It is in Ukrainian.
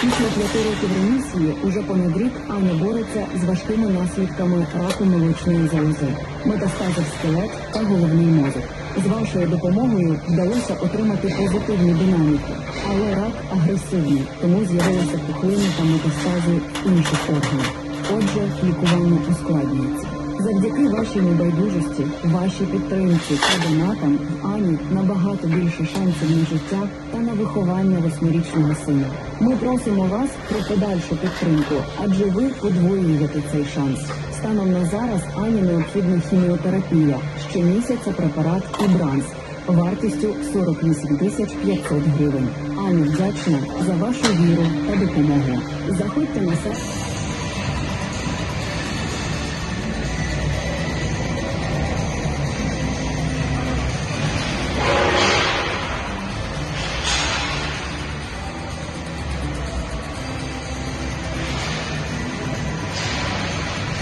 Після п'яти років ремісії уже понад рік Аня бореться з важкими наслідками раку молочної залози, метастази в скелет та головний мозок. З вашою допомогою вдалося отримати позитивні динаміки, але рак агресивний, тому з'явилися пухлини та метастази інших органів. Отже, лікування ускладнюється. Завдяки вашій небайдужості, вашій підтримці та донатам Ані набагато більше шансів на життя та на виховання восьмирічного сина. Ми просимо вас про подальшу підтримку, адже ви подвоюєте цей шанс. Станом на зараз Ані необхідна хіміотерапія. Щомісяця препарат Ібранс вартістю 48 тисяч 500 гривень. Аня вдячна за вашу віру та допомогу. Заходьте на сайт.